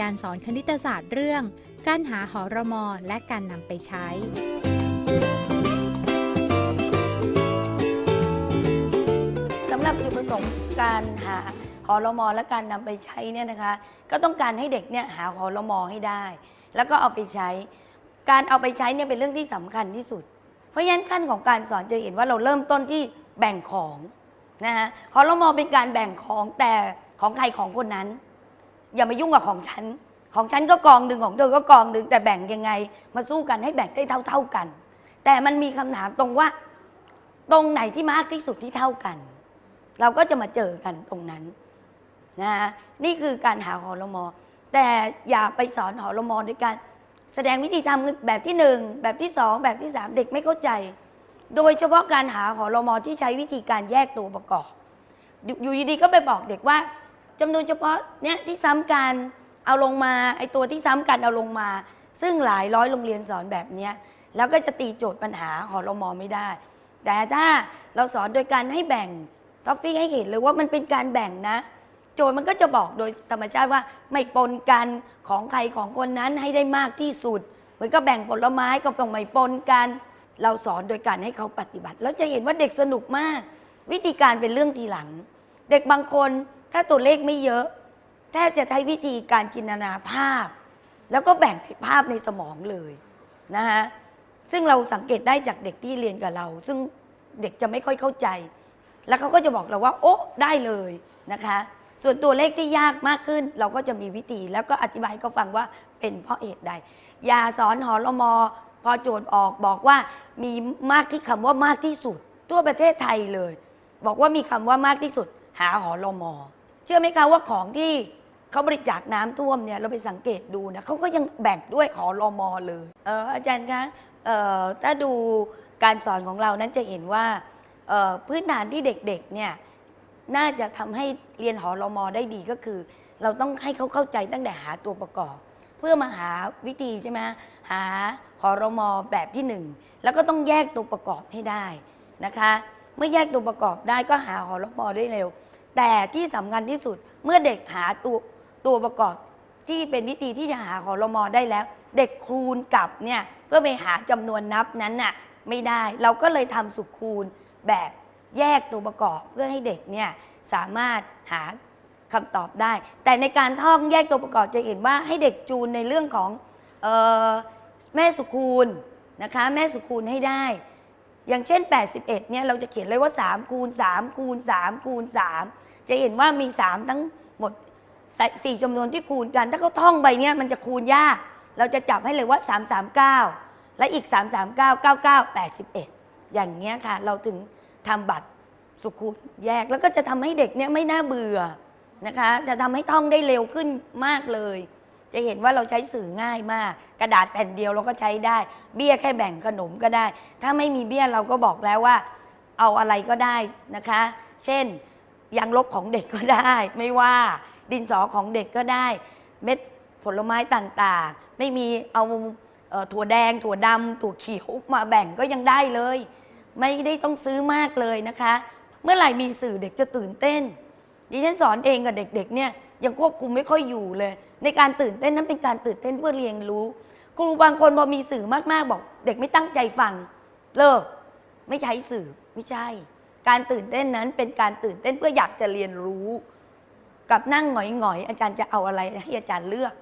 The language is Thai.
การสอนคณิตศาสตร์เรื่อง การหาหอรมอและการนำไปใช้สำหรับจุดประสงค์การหาหอรมอและการนำไปใช้เนี่ยนะคะ ก็ต้องการให้เด็กเนี่ยหาหอรมอให้ได้ แล้วก็เอาไปใช้ การเอาไปใช้เนี่ยเป็นเรื่องที่สำคัญที่สุด เพราะฉะนั้นขั้นของการสอนจะเห็นว่าเราเริ่มต้นที่แบ่งของนะฮะหอรมอเป็นการแบ่งของแต่ของใครของคนนั้น อย่ามายุ่งกับของฉัน ของฉันก็กองหนึ่งของเธอก็กองหนึ่งแต่แบ่งยังไง มาสู้กันให้แบ่งได้เท่าๆกัน แต่มันมีคำถามตรงว่า ตรงไหนที่มากที่สุดที่เท่ากัน เราก็จะมาเจอกันตรงนั้นนะนี่คือการหาหอรมอแต่อย่าไปสอนหอรมอด้วยการแสดงวิธีทำแบบที่หนึ่งแบบที่สองแบบที่สามเด็กไม่เข้าใจ โดยเฉพาะการหาหอรมอที่ใช้วิธีการแยกตัวประกอบ อยู่ดีๆก็ไปบอกเด็กว่า จำนวนเฉพาะเนี่ยที่ซ้ำกันเอาลงมาไอตัวที่ซ้ำกันเอาลงมา ซึ่งหลายร้อยโรงเรียนสอนแบบเนี้ยแล้วก็จะตีโจทย์ปัญหาหอรมอไม่ได้ แต่ถ้าเราสอนโดยการให้แบ่งท็อปปิ้งให้เห็นเลยว่ามันเป็นการแบ่งนะ โจทย์มันก็จะบอกโดยธรรมชาติว่าไม่ปนกันของใครของคนนั้นให้ได้มากที่สุด เหมือนก็แบ่งผลไม้ก็ต้องไม่ปนกัน เราสอนโดยการให้เขาปฏิบัติ แล้วจะเห็นว่าเด็กสนุกมาก วิธีการเป็นเรื่องทีหลัง เด็กบางคน ถ้าตัวเลขไม่เยอะ แทบจะใช้วิธีการจินตนาภาพ แล้วก็แบ่งภาพในสมองเลยนะฮะซึ่งเราสังเกตได้จากเด็กที่เรียนกับเรา ซึ่งเด็กจะไม่ค่อยเข้าใจ แล้วเขาก็จะบอกเราว่า โอ้ได้เลยนะคะ ส่วนตัวเลขที่ยากมากขึ้น เราก็จะมีวิธีแล้วก็อธิบายให้เขาฟังว่าเป็นเพราะเหตุใดยาสอนหอรมอพอโจทย์ออกบอกว่ามีมากที่คำว่ามากที่สุด ทั่วประเทศไทยเลย บอกว่ามีคำว่ามากที่สุด หาหอรมอ เชื่อไหมคะว่าของที่เขาบริจาคน้ำท่วมเนี่ยเราไปสังเกตดูนะเขาก็ยังแบ่งด้วยหอรอมอเลยเอออาจารย์คะถ้าดูการสอนของเรานั้นจะเห็นว่าพื้นฐานที่เด็กๆเนี่ยน่าจะทำให้เรียนหอรอมอได้ดีก็คือ เราต้องให้เขาเข้าใจตั้งแต่หาตัวประกอบ เพื่อมาหาวิธีใช่ไหมหาหอรอมอแบบที่หนึ่งแล้วก็ต้องแยกตัวประกอบให้ได้นะคะ เมื่อแยกตัวประกอบได้ก็หาหอรอมอได้เร็ว แต่ที่สำคัญที่สุดเมื่อเด็กหาตัวตัวประกอบที่เป็นวิธีที่จะหาหอรมอได้แล้ว เด็กคูณกลับเนี่ยเพื่อไปหาจำนวนนับนั้นน่ะไม่ได้เราก็เลยทำสุขคูณแบบแยกตัวประกอบเพื่อให้เด็กเนี่ยสามารถหาคำตอบได้ แต่ในการท่องแยกตัวประกอบจะเห็นว่าให้เด็กจูนในเรื่องของเออแม่สุขคูณนะคะแม่สุขคูณให้ได้ อย่างเช่น 81เนี่ยเราจะเขียนเลยว่า 3 คูณ 3 คูณ 3 คูณ 3 จะเห็นว่ามี 3 ทั้งหมดสสี่จำนวนที่คูณกัน ถ้าเขาท่องไปเนี่ยมันจะคูณยาก เราจะจับให้เลยว่า 339 และอีก 339 99 81 อย่างเงี้ยค่ะ เราถึงทำบัตรสุขูณแยกแล้วก็จะทำให้เด็กเนี่ยไม่น่าเบื่อนะคะ จะทำให้ท่องได้เร็วขึ้นมากเลย จะเห็นว่าเราใช้สื่อง่ายมาก กระดาษแผ่นเดียวเราก็ใช้ได้ เบี้ยแค่แบ่งขนมก็ได้ ถ้าไม่มีเบี้ยเราก็บอกแล้วว่า เอาอะไรก็ได้นะคะ เช่นยางลบของเด็กก็ได้ ไม่ว่าดินสอของเด็กก็ได้ เม็ดผลไม้ต่างๆ ไม่มีเอาเออถั่วแดง ถั่วดำถั่วเขียวมาแบ่งก็ยังได้เลย ไม่ได้ต้องซื้อมากเลยนะคะ เมื่อไหร่มีสื่อเด็กจะตื่นเต้น ดิฉันสอนเองกับเด็กๆเนี่ยยังควบคุมไม่ค่อยอยู่เลย ในการตื่นเต้นนั้นเป็นการตื่นเต้นเพื่อเรียนรู้ ครูบางคนพอมีสื่อมากๆบอก เด็กไม่ตั้งใจฟัง เลิก ไม่ใช้สื่อไม่ใช่ การตื่นเต้นนั้นเป็นการตื่นเต้นเพื่ออยากจะเรียนรู้ กับนั่งหงอยๆอาจารย์จะเอาอะไรให้อาจารย์เลือก